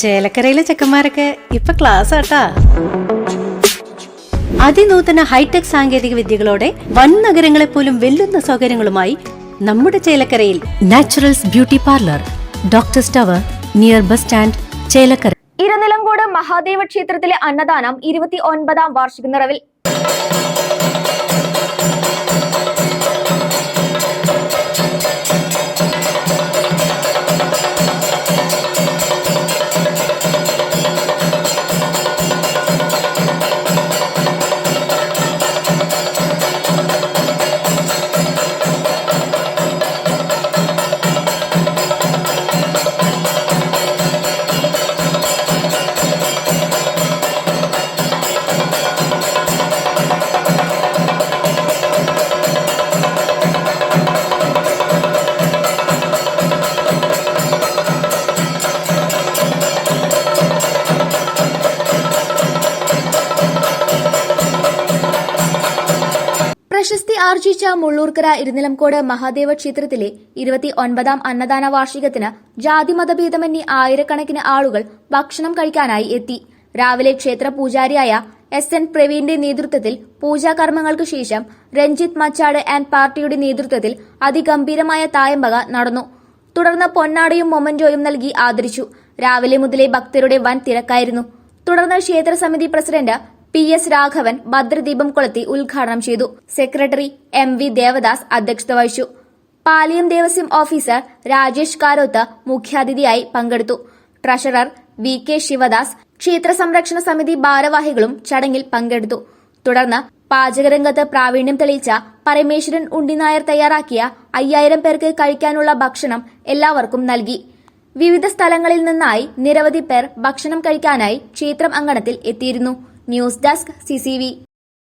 ചേലക്കരയിലെ ചെക്കന്മാരൊക്കെ ഇപ്പൊ ക്ലാസ് ആട്ടാ. അതിനൂതന ഹൈടെക് സാങ്കേതിക വിദ്യകളോടെ വൻ നഗരങ്ങളെ പോലും വെല്ലുന്ന സൗകര്യങ്ങളുമായി നമ്മുടെ ചേലക്കരയിൽ Naturals beauty parlour doctor tower near bus stand Chelakkara. Irunilamcode Mahadeva ക്ഷേത്രത്തിലെ അന്നദാനം ഇരുപത്തി ഒൻപതാം വാർഷിക നിറവിൽ. പ്രശസ്തി ആർജിച്ച മുള്ളൂർക്കര ഇരുനിലംകോട് മഹാദേവ ക്ഷേത്രത്തിലെ ഇരുപത്തി ഒൻപതാം അന്നദാന വാർഷികത്തിന് ജാതിമതഭേദമന്യേ ആയിരക്കണക്കിന് ആളുകൾ ഭക്ഷണം കഴിക്കാനായി എത്തി. രാവിലെ ക്ഷേത്ര പൂജാരിയായ എസ് എൻ പ്രവീണിന്റെ നേതൃത്വത്തിൽ പൂജാകർമ്മങ്ങൾക്ക് ശേഷം രഞ്ജിത്ത് മച്ചാട് ആൻഡ് പാർട്ടിയുടെ നേതൃത്വത്തിൽ അതിഗംഭീരമായ തായമ്പക നടന്നു. തുടർന്ന് പൊന്നാടയും മൊമന്റോയും നൽകി ആദരിച്ചു. രാവിലെ മുതലേ ഭക്തരുടെ വൻ തിരക്കായിരുന്നു. തുടർന്ന് ക്ഷേത്ര സമിതി പ്രസിഡന്റ് പി എസ് രാഘവൻ ഭദ്രദീപം കൊളുത്തി ഉദ്ഘാടനം ചെയ്തു. സെക്രട്ടറി എം വി ദേവദാസ് അധ്യക്ഷത വഹിച്ചു. പാലിയം ദേവസ്വം ഓഫീസർ രാജേഷ് കാരോത്ത് മുഖ്യാതിഥിയായി പങ്കെടുത്തു. ട്രഷറർ വി കെ ശിവദാസ് ക്ഷേത്ര സംരക്ഷണ സമിതി ഭാരവാഹികളും ചടങ്ങിൽ പങ്കെടുത്തു. തുടർന്ന് പാചകരംഗത്ത് പ്രാവീണ്യം തെളിയിച്ച പരമേശ്വരൻ ഉണ്ണിനായർ തയ്യാറാക്കിയ അയ്യായിരം പേർക്ക് കഴിക്കാനുള്ള ഭക്ഷണം എല്ലാവർക്കും നൽകി. വിവിധ സ്ഥലങ്ങളിൽ നിന്നായി നിരവധി പേർ ഭക്ഷണം കഴിക്കാനായി ക്ഷേത്രം അങ്കണത്തിൽ എത്തിയിരുന്നു. News desk CCV